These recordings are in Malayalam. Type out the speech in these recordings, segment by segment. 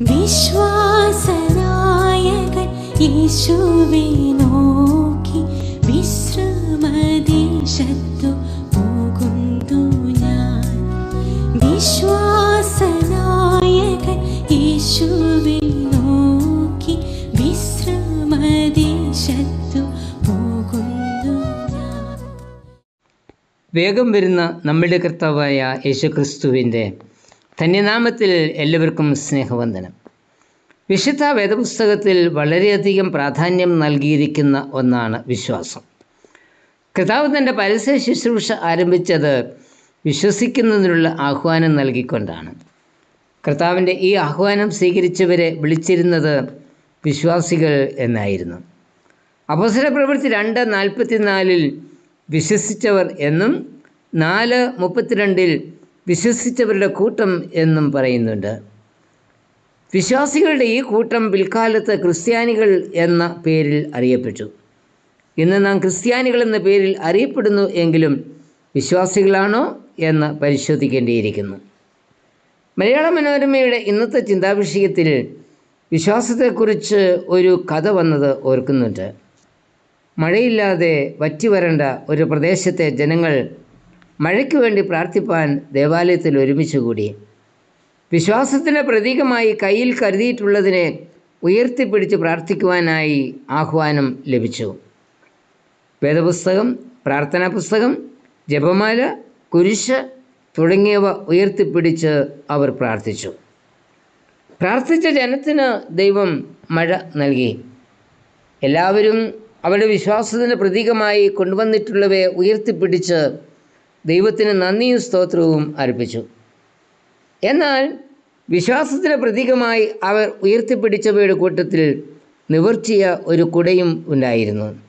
വിശ്വാസനായകൻ യേശുവെ നോക്കി വിശ്രമദേശത്തു പോകുന്നു ഞാൻ. വിശ്വാസനായകൻ യേശുവെ നോക്കി വിശ്രമദേശത്തു പോകുന്നു വേഗം വരുന്ന നമ്മുടെ കർത്താവായ യേശുക്രിസ്തുവിന്റെ ധന്യനാമത്തിൽ എല്ലാവർക്കും സ്നേഹവന്ദനം. വിശുദ്ധ വേദപുസ്തകത്തിൽ വളരെയധികം പ്രാധാന്യം നൽകിയിരിക്കുന്ന ഒന്നാണ് വിശ്വാസം. കർത്താവ് തന്റെ പരസ്യ ശുശ്രൂഷ ആരംഭിച്ചത് വിശ്വസിക്കുന്നതിനുള്ള ആഹ്വാനം നൽകിക്കൊണ്ടാണ്. കർത്താവിന്റെ ഈ ആഹ്വാനം സ്വീകരിച്ചവരെ വിളിച്ചിരുന്നത് വിശ്വാസികൾ എന്നായിരുന്നു. അപസര പ്രവൃത്തി രണ്ട് നാൽപ്പത്തിനാലിൽ വിശ്വസിച്ചവർ എന്നും നാല് മുപ്പത്തിരണ്ടിൽ വിശ്വസിച്ചവരുടെ കൂട്ടം എന്നും പറയുന്നുണ്ട്. വിശ്വാസികളുടെ ഈ കൂട്ടം പിൽക്കാലത്ത് ക്രിസ്ത്യാനികൾ എന്ന പേരിൽ അറിയപ്പെട്ടു. ഇന്ന് നാം ക്രിസ്ത്യാനികൾ എന്ന പേരിൽ അറിയപ്പെടുന്നു എങ്കിലും വിശ്വാസികളാണോ എന്ന് പരിശോധിക്കേണ്ടിയിരിക്കുന്നു. മലയാള മനോരമയുടെ ഇന്നത്തെ ചിന്താവിഷയത്തിൽ വിശ്വാസത്തെക്കുറിച്ച് ഒരു കഥ വന്നത് ഓർക്കുന്നുണ്ട്. മഴയില്ലാതെ വറ്റിവരണ്ട ഒരു പ്രദേശത്തെ ജനങ്ങൾ മഴയ്ക്ക് വേണ്ടി പ്രാർത്ഥിപ്പാൻ ദേവാലയത്തിൽ ഒരുമിച്ച് കൂടി. വിശ്വാസത്തിന്റെ പ്രതീകമായി കയ്യിൽ കരുതിയിട്ടുള്ളതിനെ ഉയർത്തിപ്പിടിച്ച് പ്രാർത്ഥിക്കുവാനായി ആഹ്വാനം ലഭിച്ചു. വേദപുസ്തകം പ്രാർത്ഥനാ പുസ്തകം ജപമാല കുരിശ് തുടങ്ങിയവ ഉയർത്തിപ്പിടിച്ച് അവർ പ്രാർത്ഥിച്ചു. പ്രാർത്ഥിച്ച ജനത്തിന് ദൈവം മഴ നൽകി. എല്ലാവരും അവരുടെ വിശ്വാസത്തിന്റെ പ്രതീകമായി കൊണ്ടുവന്നിട്ടുള്ളവയെ ഉയർത്തിപ്പിടിച്ച് ദൈവത്തിന് നന്ദിയും സ്തോത്രവും അർപ്പിച്ചു. എന്നാൽ വിശ്വാസത്തിന്റെ പ്രതീകമായി അവർ ഉയർത്തിപ്പിടിച്ചവയുടെ കൂട്ടത്തിൽ നിവർത്തിയ ഒരു കുടയും ഉണ്ടായിരുന്നു.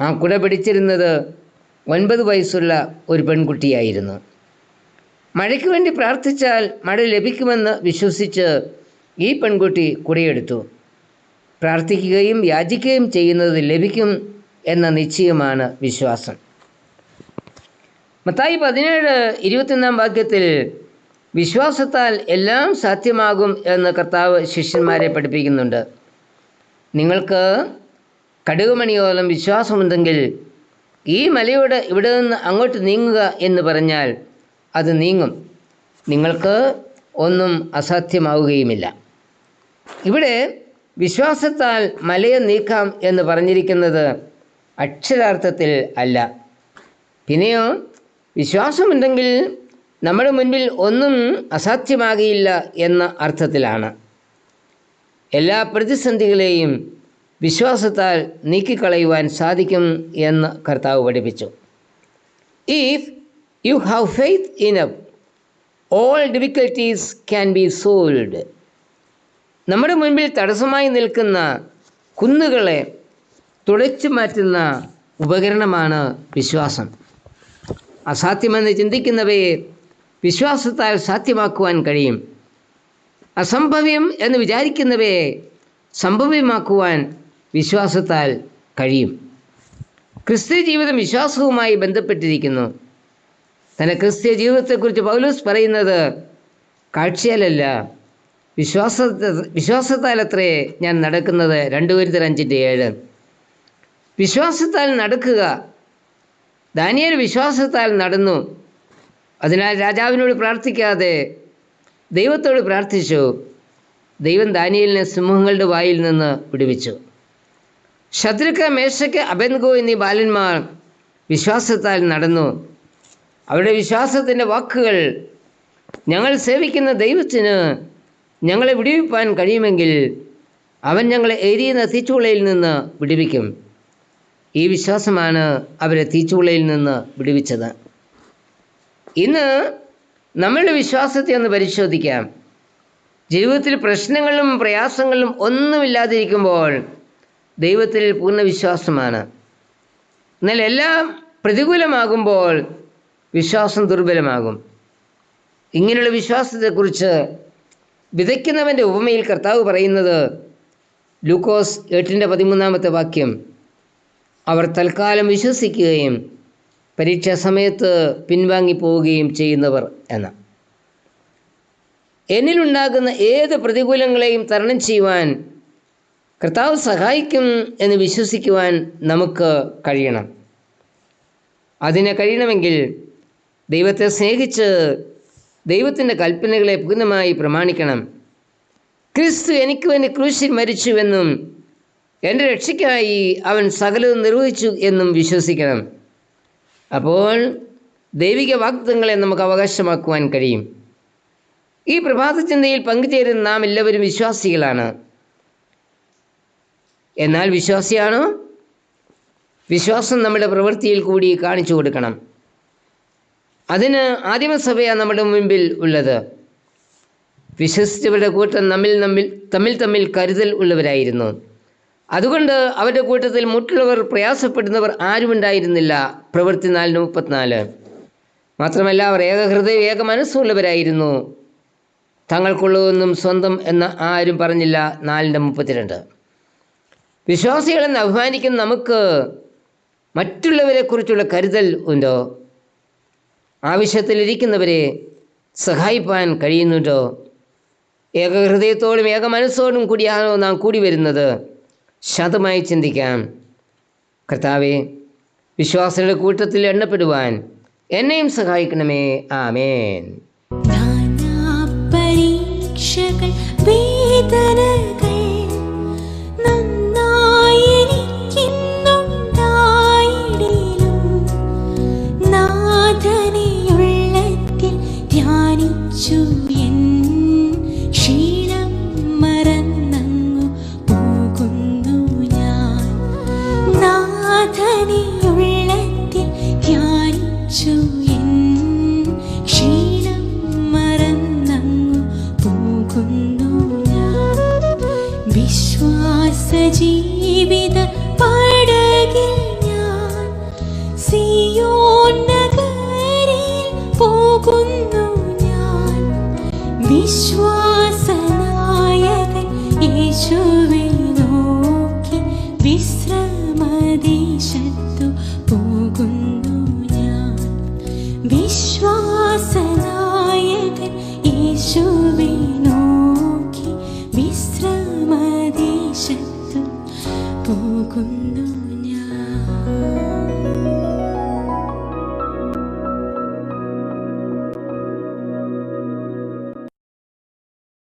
ആ കുട പിടിച്ചിരുന്നത് ഒൻപത് വയസ്സുള്ള ഒരു പെൺകുട്ടിയായിരുന്നു. മഴയ്ക്ക് വേണ്ടി പ്രാർത്ഥിച്ചാൽ മഴ ലഭിക്കുമെന്ന് വിശ്വസിച്ച് ഈ പെൺകുട്ടി കുടയെടുത്തു. പ്രാർത്ഥിക്കുകയും യാചിക്കുകയും ചെയ്യുന്നത് ലഭിക്കും എന്ന നിശ്ചയമാണ് വിശ്വാസം. മത്തായി പതിനേഴ് ഇരുപത്തിയൊന്നാം വാക്യത്തിൽ വിശ്വാസത്താൽ എല്ലാം സാധ്യമാകും എന്ന് കർത്താവ് ശിഷ്യന്മാരെ പഠിപ്പിക്കുന്നുണ്ട്. നിങ്ങൾക്ക് കടുകുമണിയോളം വിശ്വാസമുണ്ടെങ്കിൽ ഈ മലയോട് ഇവിടെ നിന്ന് അങ്ങോട്ട് നീങ്ങുക എന്ന് പറഞ്ഞാൽ അത് നീങ്ങും. നിങ്ങൾക്ക് ഒന്നും അസാധ്യമാവുകയുമില്ല. ഇവിടെ വിശ്വാസത്താൽ മലയെ നീക്കാം എന്ന് പറഞ്ഞിരിക്കുന്നത് അക്ഷരാർത്ഥത്തിൽ അല്ല. പിന്നെയോ വിശ്വാസമുണ്ടെങ്കിൽ നമ്മുടെ മുൻപിൽ ഒന്നും അസാധ്യമാകില്ല എന്ന അർത്ഥത്തിലാണ്. എല്ലാ പ്രതിസന്ധികളെയും വിശ്വാസത്താൽ നീക്കിക്കളയുവാൻ സാധിക്കും എന്ന് കർത്താവ് പഠിപ്പിച്ചു. If you have faith in a all difficulties can be solved നമ്മുടെ മുൻപിൽ തടസ്സമായി നിൽക്കുന്ന കുന്നുകളെ തുടച്ചു മാറ്റുന്ന ഉപകരണമാണ് വിശ്വാസം. അസാധ്യമെന്ന് ചിന്തിക്കുന്നവയെ വിശ്വാസത്താൽ സാധ്യമാക്കുവാൻ കഴിയും. അസംഭവ്യം എന്ന് വിചാരിക്കുന്നവയെ സംഭവ്യമാക്കുവാൻ വിശ്വാസത്താൽ കഴിയും. ക്രിസ്ത്യ ജീവിതം വിശ്വാസവുമായി ബന്ധപ്പെട്ടിരിക്കുന്നു. തന്റെ ക്രിസ്ത്യ ജീവിതത്തെക്കുറിച്ച് പൗലൂസ് പറയുന്നത് കാഴ്ചയാലല്ല വിശ്വാസ വിശ്വാസത്താലത്രേ ഞാൻ നടക്കുന്നത് രണ്ടുപേരുത്തരഞ്ചിന്റെ ഏഴ്. വിശ്വാസത്താൽ നടക്കുക ദാനിയേൽ വിശ്വാസത്താൽ നടന്നു. അതിനാൽ രാജാവിനോട് പ്രാർത്ഥിക്കാതെ ദൈവത്തോട് പ്രാർത്ഥിച്ചു. ദൈവം ദാനിയലിനെ സിംഹങ്ങളുടെ വായിൽ നിന്ന് വിടുവിച്ചു. ശത്രുക്ക മേശയ്ക്ക് അബെൻഗോ എന്നീ ബാലന്മാർ വിശ്വാസത്താൽ നടന്നു. അവരുടെ വിശ്വാസത്തിന്റെ വാക്കുകൾ ഞങ്ങൾ സേവിക്കുന്ന ദൈവത്തിന് ഞങ്ങളെ വിടുവിപ്പാൻ കഴിയുമെങ്കിൽ അവൻ ഞങ്ങളെ എരിയുന്ന തീച്ചുളയിൽ നിന്ന് വിടുവിക്കും. ഈ വിശ്വാസമാണ് അവരെ തീച്ചുളയിൽ നിന്ന് വിടുവിച്ചത്. ഇന്ന് നമ്മളുടെ വിശ്വാസത്തെ ഒന്ന് പരിശോധിക്കാം. ജീവിതത്തിൽ പ്രശ്നങ്ങളും പ്രയാസങ്ങളും ഒന്നുമില്ലാതിരിക്കുമ്പോൾ ദൈവത്തിൽ പൂർണ വിശ്വാസമാണ് എന്നാൽ എല്ലാം പ്രതികൂലമാകുമ്പോൾ വിശ്വാസം ദുർബലമാകും. ഇങ്ങനെയുള്ള വിശ്വാസത്തെക്കുറിച്ച് വിതയ്ക്കുന്നവന്റെ ഉപമയിൽ കർത്താവ് പറയുന്നത് ലൂക്കോസ് എട്ടിന്റെ പതിമൂന്നാമത്തെ വാക്യം അവർ തൽക്കാലം വിശ്വസിക്കുകയും പരീക്ഷാ സമയത്ത് പിൻവാങ്ങി പോവുകയും ചെയ്യുന്നവർ എന്ന. എന്നിലുണ്ടാകുന്ന ഏത് പ്രതികൂലങ്ങളെയും തരണം ചെയ്യുവാൻ കർത്താവ് സഹായിക്കും എന്ന് വിശ്വസിക്കുവാൻ നമുക്ക് കഴിയണം. അതിനെ കഴിയണമെങ്കിൽ ദൈവത്തെ സ്നേഹിച്ച് ദൈവത്തിന്റെ കൽപ്പനകളെ പൂർണമായി പ്രമാണിക്കണം. ക്രിസ്തു എനിക്ക് വേണ്ടി ക്രൂശിൽ മരിച്ചുവെന്നും എന്റെ രക്ഷയ്ക്കായി അവൻ സകലതും നിർവഹിച്ചു എന്നും വിശ്വസിക്കണം. അപ്പോൾ ദൈവിക വാഗ്ദങ്ങളെ നമുക്ക് അവകാശമാക്കുവാൻ കഴിയും. ഈ പ്രഭാത ചിന്തയിൽ പങ്കുചേരുന്ന നാം എല്ലാവരും വിശ്വാസികളാണ്. എന്നാൽ വിശ്വാസിയാണോ? വിശ്വാസം നമ്മുടെ പ്രവൃത്തിയിൽ കൂടി കാണിച്ചു കൊടുക്കണം. അതിന് ആദിമസഭയാണ് നമ്മുടെ മുമ്പിൽ ഉള്ളത്. വിശ്വസിച്ചവരുടെ കൂട്ടം നമ്മിൽ നമ്മിൽ തമ്മിൽ തമ്മിൽ കരുതൽ ഉള്ളവരായിരുന്നു. അതുകൊണ്ട് അവരുടെ കൂട്ടത്തിൽ മറ്റുള്ളവർ പ്രയാസപ്പെടുന്നവർ ആരുമുണ്ടായിരുന്നില്ല പ്രവൃത്തി നാലിന് മുപ്പത്തിനാല്. മാത്രമല്ല അവർ ഏകഹൃദയം ഏക മനസ്സുള്ളവരായിരുന്നു. തങ്ങൾക്കുള്ളതൊന്നും സ്വന്തം എന്ന് ആരും പറഞ്ഞില്ല. നാലിന്റെ മുപ്പത്തിരണ്ട്. വിശ്വാസികളെന്ന് അഭിമാനിക്കുന്ന നമുക്ക് മറ്റുള്ളവരെക്കുറിച്ചുള്ള കരുതൽ ഉണ്ടോ? ആവശ്യത്തിലിരിക്കുന്നവരെ സഹായിപ്പാൻ കഴിയുന്നുണ്ടോ? ഏകഹൃദയത്തോടും ഏക മനസ്സോടും കൂടിയാണോ നാം കൂടി വരുന്നത്? ശതമായി ചിന്തിക്കാം. കർത്താവെ വിശ്വാസികളുടെ കൂട്ടത്തിൽ എണ്ണപ്പെടുവാൻ എന്നെയും സഹായിക്കണമേ. ആമേൻ. പരീക്ഷകൾ വേദനകൾ ജീവിത പടകിൽ ഞാൻ സിയോൻ നഗരിയിൽ പോകുന്നു ഞാൻ. വിശ്വാസനായകൻ യേശുവെ